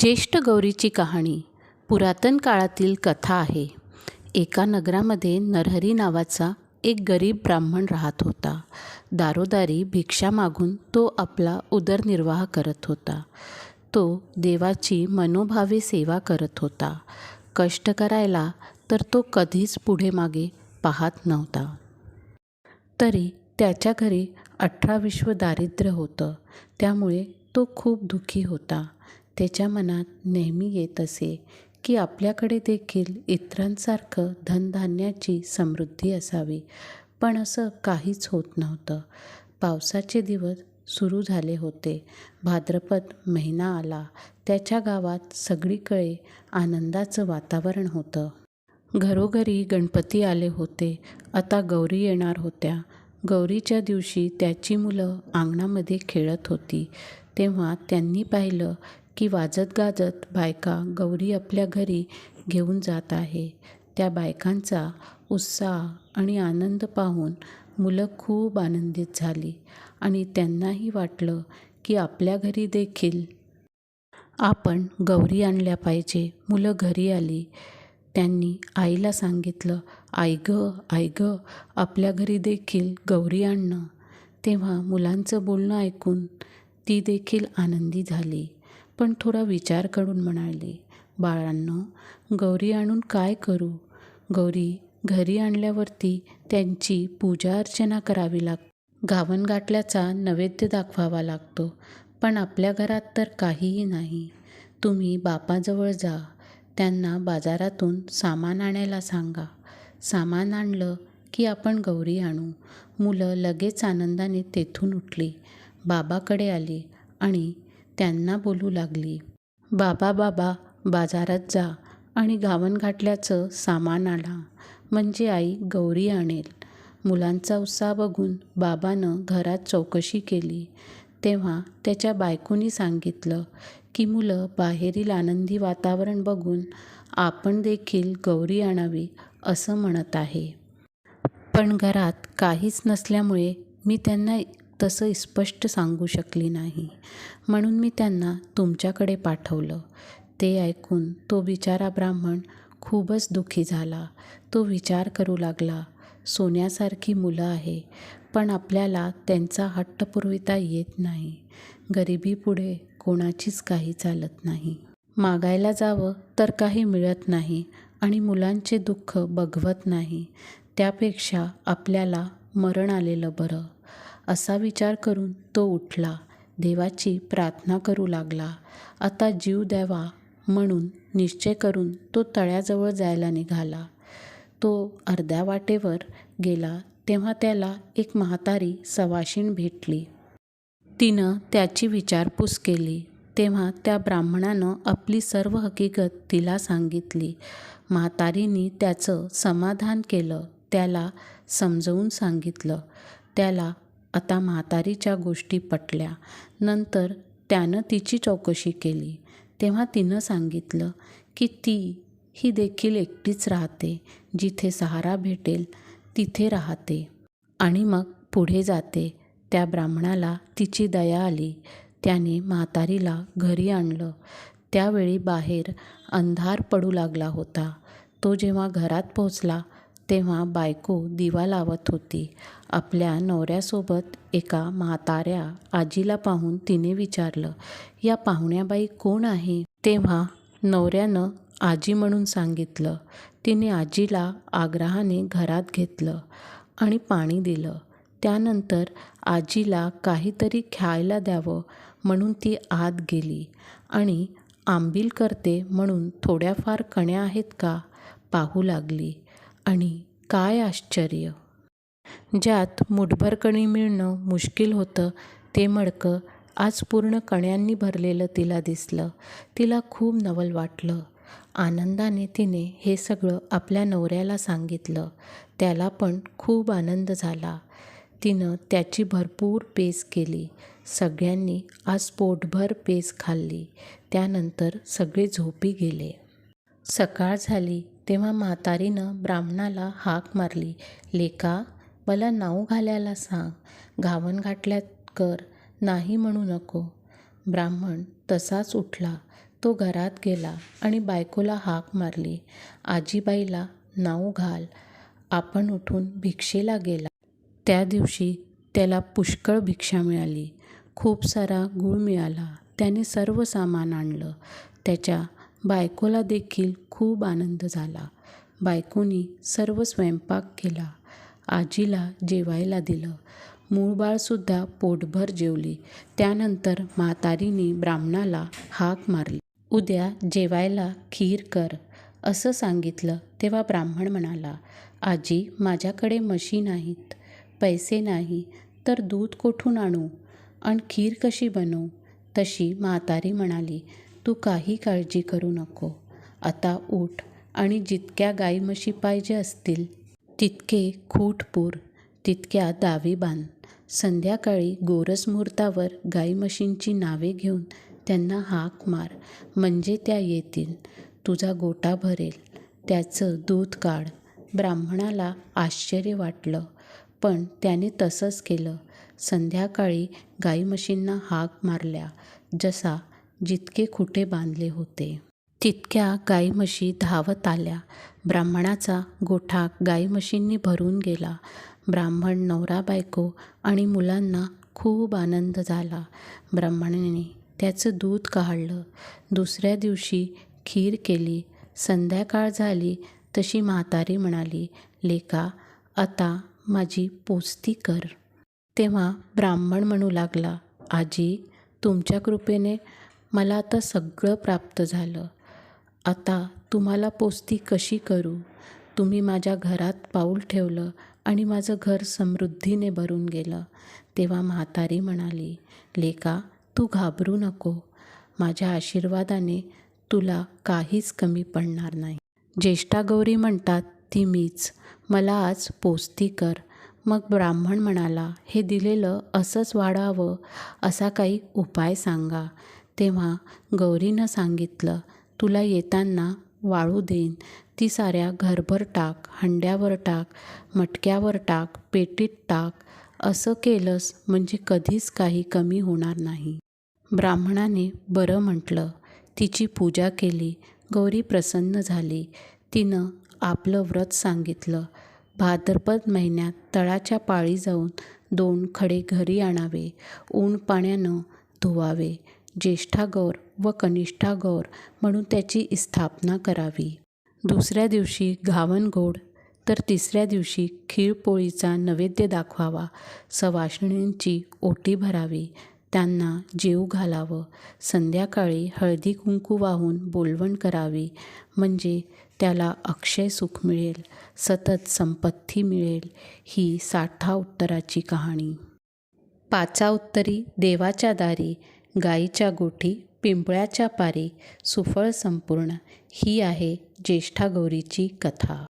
ज्येष्ठ गौरीची कहाणी पुरातन काळातील कथा आहे. एका नगरामध्ये नरहरी नावाचा एक गरीब ब्राह्मण राहत होता. दारोदारी भिक्षा मागून तो आपला उदरनिर्वाह करत होता. तो देवाची मनोभावे सेवा करत होता. कष्ट करायला तर तो कधीच पुढे मागे पाहत नव्हता. तरी त्याच्या घरी अठरा विश्व दारिद्र्य होतं. त्यामुळे तो खूप दुःखी होता. त्याच्या मनात नेहमी येत असे की आपल्याकडे देखील इतरांसारखं धनधान्याची समृद्धी असावी. पण असं काहीच होत नव्हतं. पावसाचे दिवस सुरू झाले होते. भाद्रपद महिना आला. त्याच्या गावात सगळीकडे आनंदाचं वातावरण होतं. घरोघरी गणपती आले होते. आता गौरी येणार होत्या. गौरीच्या दिवशी त्याची मुलं अंगणामध्ये खेळत होती. तेव्हा त्यांनी पाहिलं की वाजत गाजत बायका गौरी आपल्या घरी घेऊन जात आहे. त्या बायकांचा उत्साह आणि आनंद पाहून मुलं खूप आनंदित झाली आणि त्यांनाही वाटलं की आपल्या घरी देखील आपण गौरी आणल्या पाहिजे. मुलं घरी आली. त्यांनी आईला सांगितलं आई गं आई गं आपल्या घरी देखील गौरी आणणं. तेव्हा मुलांचं बोलणं ऐकून ती देखील आनंदी झाली. पण थोडा विचार करून म्हणाली बाळांनो गौरी आणून काय करू? गौरी घरी आणल्यावरती त्यांची पूजा अर्चना करावी लाग गावनगाटल्याचा नैवेद्य दाखवावा लागतो पण आपल्या घरात तर काहीही नाही. तुम्ही बापाजवळ जा त्यांना बाजारातून सामान आणायला सांगा. सामान आणलं की आपण गौरी आणू. मुलं लगेच आनंदाने तेथून उठली. बाबाकडे आली आणि त्यांना बोलू लागली. बाबा बाबा बाजारात जा आणि गावनघाटल्याचं सामान आणा. म्हणजे आई गौरी आणेल. मुलांचा उत्साह बघून बाबानं घरात चौकशी केली. तेव्हा त्याच्या बायकोनी सांगितलं की मुलं बाहेरील आनंदी वातावरण बघून आपण देखील गौरी आणावी असं म्हणत आहे. पण घरात काहीच नसल्यामुळे मी त्यांना तसं स्पष्ट सांगू शकली नाही. म्हणून मी त्यांना तुमच्याकडे पाठवलं. ते ऐकून तो बिचारा ब्राह्मण खूपच दुःखी झाला. तो विचार करू लागला सोन्यासारखी मुलं आहे पण आपल्याला त्यांचा हट्ट पुरविता येत नाही. गरिबीपुढे कोणाचीच काही चालत नाही. मागायला जावं तर काही मिळत नाही आणि मुलांचे दुःख बघवत नाही. त्यापेक्षा आपल्याला मरण आलेलं बरं. असा विचार करून तो उठला. देवाची प्रार्थना करू लागला. आता जीव द्यावा म्हणून निश्चय करून तो तळ्याजवळ जायला निघाला. तो अर्ध्या वाटेवर गेला तेव्हा त्याला एक म्हातारी सवाशीण भेटली. तिनं त्याची विचारपूस केली. तेव्हा त्या ब्राह्मणानं आपली सर्व हकीकत तिला सांगितली. म्हातारीनी त्याचं समाधान केलं. त्याला समजवून सांगितलं. त्याला आता म्हातारीच्या गोष्टी पटल्या. नंतर त्यानं तिची चौकशी केली. तेव्हा तिनं सांगितलं की ती ही देखील एकटीच राहते. जिथे सहारा भेटेल तिथे राहते. आणि मग पुढे जाते. त्या ब्राह्मणाला तिची दया आली. त्याने म्हातारीला घरी आणलं. त्यावेळी बाहेर अंधार पडू लागला होता. तो जेव्हा घरात पोचला तेव्हा बायको दिवा लावत होती. आपल्या नवऱ्यासोबत एका म्हाताऱ्या आजीला पाहून तिने विचारलं या पाहुण्याबाई कोण आहे? तेव्हा नवऱ्यानं आजी म्हणून सांगितलं. तिने आजीला आग्रहाने घरात घेतलं आणि पाणी दिलं. त्यानंतर आजीला काहीतरी खायला द्यावं म्हणून ती आत गेली. आणि आंबील करते म्हणून थोड्याफार कण्या आहेत का? पाहू लागली. आणि काय आश्चर्य. ज्यात मुठभर कणी मिळणं मुश्किल होतं ते मडकं आज पूर्ण कण्यांनी भरलेलं तिला दिसलं. तिला खूप नवल वाटलं. आनंदाने तिने हे सगळं आपल्या नवऱ्याला सांगितलं. त्याला पण खूप आनंद झाला. तिनं त्याची भरपूर पेस केली. सगळ्यांनी आज पोटभर पेस खाल्ली. त्यानंतर सगळे झोपी गेले. सकाळ झाली. तेव्हा म्हातारीनं ब्राह्मणाला हाक मारली. लेका मला नाव घालायला सांग. घावन घातल्यात कर. नाही म्हणू नको. ब्राह्मण तसाच उठला. तो घरात गेला आणि बायकोला हाक मारली. आजीबाईला नाव घाल. आपण उठून भिक्षेला गेला. त्या दिवशी त्याला पुष्कळ भिक्षा मिळाली. खूप सारा गूळ मिळाला. त्याने सर्व सामान आणलं. त्याच्या बायकोला देखील खूप आनंद झाला. बायकोनी सर्व स्वयंपाक केला. आजीला जेवायला दिलं. मूळबाळसुद्धा पोटभर जेवली. त्यानंतर म्हातारीने ब्राह्मणाला हाक मारली. उद्या जेवायला खीर कर असं सांगितलं तेव्हा ब्राह्मण म्हणाला आजी माझ्याकडे म्हशी नाहीत पैसे नाही तर दूध कोठून आणू? आणि खीर कशी बनवू? तशी म्हातारी म्हणाली तू काही काळजी करू नको. आता उठ आणि जितक्या गाई म्हशी पाहिजे असतील तितके खूट पूर तितक्या दावी बांध संध्याकाळी गोरस मुहूर्तावर गाई म्हशींची नावे घेऊन त्यांना हाक मार. म्हणजे त्या येतील. तुझा गोटा भरेल. त्याचं दूध काढ. ब्राह्मणाला आश्चर्य वाटलं. पण त्याने तसंच केलं. संध्याकाळी गाई म्हशींना हाक मारल्या. जसा जितके खुटे बांधले होते. तितक्या गाई म्हशी धावत आल्या. ब्राह्मणाचा गोठा गाई म्हशींनी भरून गेला. ब्राह्मण नवरा बायको आणि मुलांना खूप आनंद झाला. ब्राह्मणाने त्याचं दूध काढलं. दुसऱ्या दिवशी खीर केली. संध्याकाळ झाली तशी म्हातारी म्हणाली लेका आता माझी पोचती कर. तेव्हा ब्राह्मण म्हणू लागला आजी तुमच्या कृपेने मला आता सगळं प्राप्त झालं. आता तुम्हाला पोचती कशी करू? तुम्ही माझ्या घरात पाऊल ठेवलं आणि माझं घर समृद्धीने भरून गेलं. तेव्हा म्हातारी म्हणाली लेका तू घाबरू नको. माझ्या आशीर्वादाने तुला काहीच कमी पडणार नाही. ज्येष्ठा गौरी म्हणतात ती मीच. मला आज पोचती कर. मग ब्राह्मण म्हणाला हे दिलेलं असंच वाढावं असा काही उपाय सांगा. तेव्हा गौरीनं सांगितलं तुला येताना वाळू देईन. ती साऱ्या घरभर टाक हंड्यावर टाक मटक्यावर टाक पेटीत टाक. असं केलंस म्हणजे कधीच काही कमी होणार नाही. ब्राह्मणाने बरं म्हटलं. तिची पूजा केली. गौरी प्रसन्न झाली. तिनं आपलं व्रत सांगितलं. भाद्रपद महिन्यात तळाच्या पाळी जाऊन दोन खडे घरी आणावे. ऊन पाण्यानं धुवावे. ज्येष्ठा गौर व कनिष्ठा गौर म्हणून त्याची स्थापना करावी. दुसऱ्या दिवशी घावनगोड तर तिसऱ्या दिवशी खीळपोळीचा नैवेद्य दाखवावा. सवाष्णींची ओटी भरावी. त्यांना जेऊ घालावं. संध्याकाळी हळदी कुंकू वाहून बोलवण करावी. म्हणजे त्याला अक्षय सुख मिळेल सतत संपत्ती मिळेल ही साठा उत्तराची कहाणी. पाचा उत्तरी देवाच्या दारी गाईच्या गोठी पिंपळाच्या पारी सुफळ संपूर्ण ही आहे ज्येष्ठा गौरीची कथा.